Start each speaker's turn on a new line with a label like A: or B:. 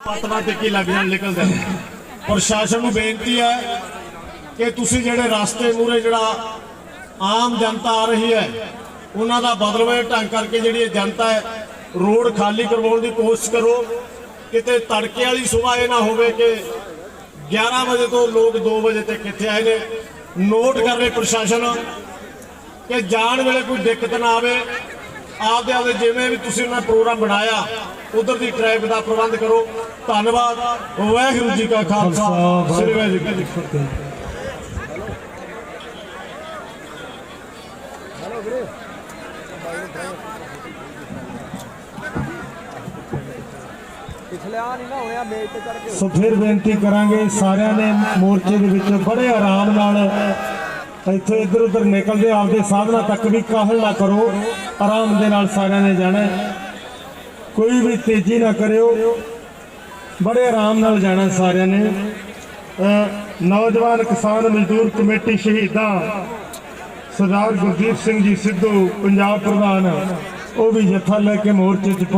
A: ਪਤਵਾ ਤੇ ਲੱਗ ਜਾਣ, ਨਿਕਲਦੇ ਪ੍ਰਸ਼ਾਸਨ ਨੂੰ ਬੇਨਤੀ ਹੈ ਕਿ ਤੁਸੀਂ ਜਿਹੜੇ ਰਸਤੇ ਮੂਰੇ ਜਿਹੜਾ ਆਮ ਜਨਤਾ ਆ ਰਹੀ ਹੈ, ਉਹਨਾਂ ਦਾ ਬਦਲਵੇਂ ਢੰਗ ਕਰਕੇ ਜਿਹੜੀ ਇਹ ਜਨਤਾ ਹੈ, ਰੋਡ ਖਾਲੀ ਕਰਵਾਉਣ ਦੀ ਕੋਸ਼ਿਸ਼ ਕਰੋ। ਕਿਤੇ ਤੜਕੇ ਵਾਲੀ ਸੁਬਾਹ ਇਹ ਨਾ ਹੋਵੇ ਕਿ 11 ਵਜੇ ਤੋਂ ਲੋਕ 2 ਵਜੇ ਤੱਕ ਕਿੱਥੇ ਆਏ ਨੇ। ਨੋਟ ਕਰ ਲੈ ਪ੍ਰਸ਼ਾਸਨ ਕਿ ਜਾਣ ਵੇਲੇ ਕੋਈ ਦਿੱਕਤ ਨਾ ਆਵੇ। ਆਪਦੇ ਆਪਦੇ ਜਿਵੇਂ ਵੀ ਤੁਸੀਂ ਉਹਨਾਂ ਪ੍ਰੋਗਰਾਮ ਬਣਾਇਆ ਉਧਰ ਦੀ ਟ੍ਰੈਫਿਕ ਦਾ ਪ੍ਰਬੰਧ ਕਰੋ। ਧੰਨਵਾਦ। ਵਾਹਿਗੁਰੂ ਜੀ ਕਾ ਖਾਲਸਾ। ਸ੍ਰੀ ਵਾਹਿਗੁਰੂ ਜੀ ਕੀ ਫਤਿਹ।
B: ਪਿਛਲੇ ਆ ਨਹੀਂ ਨਾ ਹੋਇਆ ਮੇਜ਼ ਤੇ ਚੜ ਕੇ
C: ਸੋ ਫਿਰ ਬੇਨਤੀ ਕਰਾਂਗੇ ਸਾਰਿਆਂ ਨੇ ਮੋਰਚੇ ਦੇ ਵਿੱਚ ਬੜੇ ਆਰਾਮ ਨਾਲ ਇੱਥੇ ਇੱਧਰ ਉੱਧਰ ਨਿਕਲਦੇ ਆਪਦੇ ਸਾਧਨਾਂ ਤੱਕ ਵੀ ਕਾਹਲ ਨਾ ਕਰੋ। ਆਰਾਮ ਦੇ ਨਾਲ ਸਾਰਿਆਂ ਨੇ ਜਾਣਾ ਕੋਈ ਵੀ ਤੇਜ਼ੀ ਨਾ ਕਰਿਓ। ਬੜੇ ਆਰਾਮ ਨਾਲ ਜਾਣਾ ਸਾਰਿਆਂ ਨੇ। ਨੌਜਵਾਨ ਕਿਸਾਨ ਮਜ਼ਦੂਰ ਕਮੇਟੀ ਸ਼ਹੀਦਾਂ ਸਰਦਾਰ ਗੁਰਦੀਪ ਸਿੰਘ ਜੀ ਸਿੱਧੂ, ਪੰਜਾਬ ਪ੍ਰਧਾਨ, ਉਹ ਵੀ ਜੱਥਾ ਲੈ ਕੇ ਮੋਰਚੇ 'ਚ ਪਹੁੰ-